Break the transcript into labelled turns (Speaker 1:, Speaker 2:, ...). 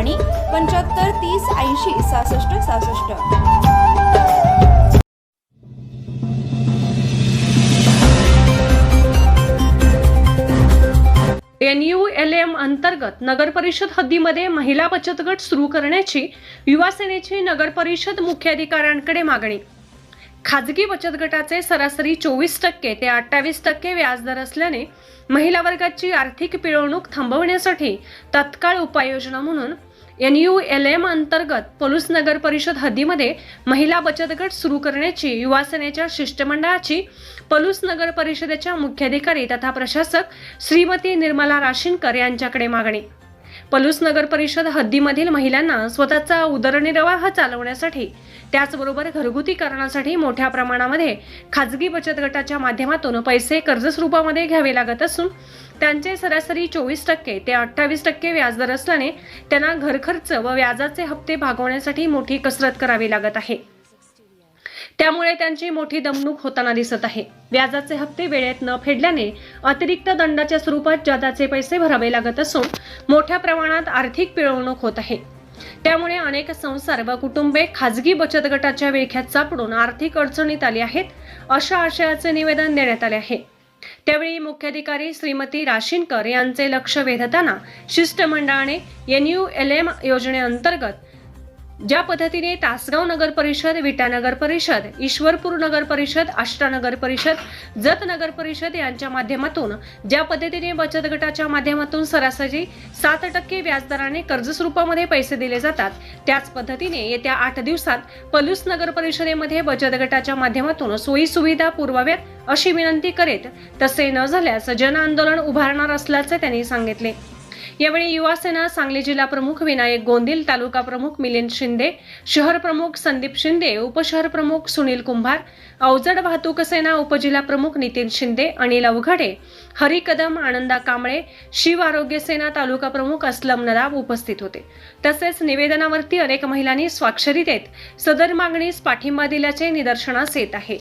Speaker 1: आणि पंच्याहत्तर तीस ऐंशी सहासष्ट सहासष्ट.
Speaker 2: एन यू एल एम अंतर्गत नगर परिषद हद्दीमध्ये महिला बचत गट सुरू करण्याची युवा सेनेची नगर परिषद मुख्याधिकाऱ्यांकडे मागणी. खाजगी बचत गटाचे सरासरी चोवीस टक्के ते अठ्ठावीस टक्के व्याजदर असल्याने महिला वर्गाची आर्थिक पिळवणूक थांबवण्यासाठी तत्काळ उपाययोजना म्हणून एन यू एल एम अंतर्गत पलूस नगर परिषद हद्दीमध्ये महिला बचत गट सुरू करण्याची युवा सेनेच्या शिष्टमंडळाची पलूस नगर परिषदेच्या मुख्याधिकारी तथा प्रशासक श्रीमती निर्मला राशीनकर यांच्याकडे मागणी. पलूस नगर परिषद हद्दीमधील महिलांना स्वतःचा उदरनिर्वाह चालवण्यासाठी त्याचबरोबर घरगुती करण्यासाठी मोठ्या प्रमाणामध्ये खाजगी बचत गटाच्या माध्यमातून पैसे कर्ज स्वरूपामध्ये घ्यावे लागत असून त्यांचे सरासरी चोवीस टक्के ते अठ्ठावीस टक्के व्याजदर असल्याने त्यांना घरखर्च व व्याजाचे हप्ते भागवण्यासाठी मोठी कसरत करावी लागत आहे. त्यामुळे त्यांची मोठी दमणूक होताना दिसत आहे. व्याजाचे हप्ते वेळेत न फेडल्याने अतिरिक्त दंडाच्या स्वरूपात जादाचे पैसे भरावे लागत असून मोठ्या प्रमाणात आर्थिक पिळवणूक होत आहे. त्यामुळे अनेक संसार व कुटुंबे खाजगी बचत गटाच्या विळख्यात सापडून आर्थिक अडचणीत आली आहेत अशा आशयाचे निवेदन देण्यात आले आहे. त्यावेळी मुख्याधिकारी श्रीमती राशीनकर यांचे लक्ष वेधताना शिष्टमंडळाने एन यू एल एम योजनेअंतर्गत ज्या पद्धतीने तासगाव नगर परिषद विटा नगर परिषद ईश्वरपूर नगर परिषद आष्टा नगर परिषद जत नगर परिषद यांच्या माध्यमातून ज्या पद्धतीने बचत गटाच्या माध्यमातून सरासरी सात टक्के व्याजदराने कर्ज स्वरूपामध्ये पैसे दिले जातात त्याच पद्धतीने येत्या आठ दिवसात पलूस नगर परिषदेमध्ये बचत गटाच्या माध्यमातून सोयी सुविधा पुरवाव्यात अशी विनंती करीत तसे न झाल्यास जन आंदोलन उभारणार असल्याचे त्यांनी सांगितले. यावेळी युवासेना सांगली जिल्हा प्रमुख विनायक गोंदिल तालुका प्रमुख मिलिंद शिंदे शहर प्रमुख संदीप शिंदे उपशहर प्रमुख सुनील कुंभार अवजड वाहतूक सेना उपजिल्हा प्रमुख नितीन शिंदे अनिल अवघडे हरी कदम आनंदा कांबळे शिव आरोग्य सेना तालुका प्रमुख असलम नदाब उपस्थित होते. तसेच निवेदनावरती अनेक महिलांनी स्वाक्षरी देत सदर मागणीस पाठिंबा दिल्याचे निदर्शनास येत आहे.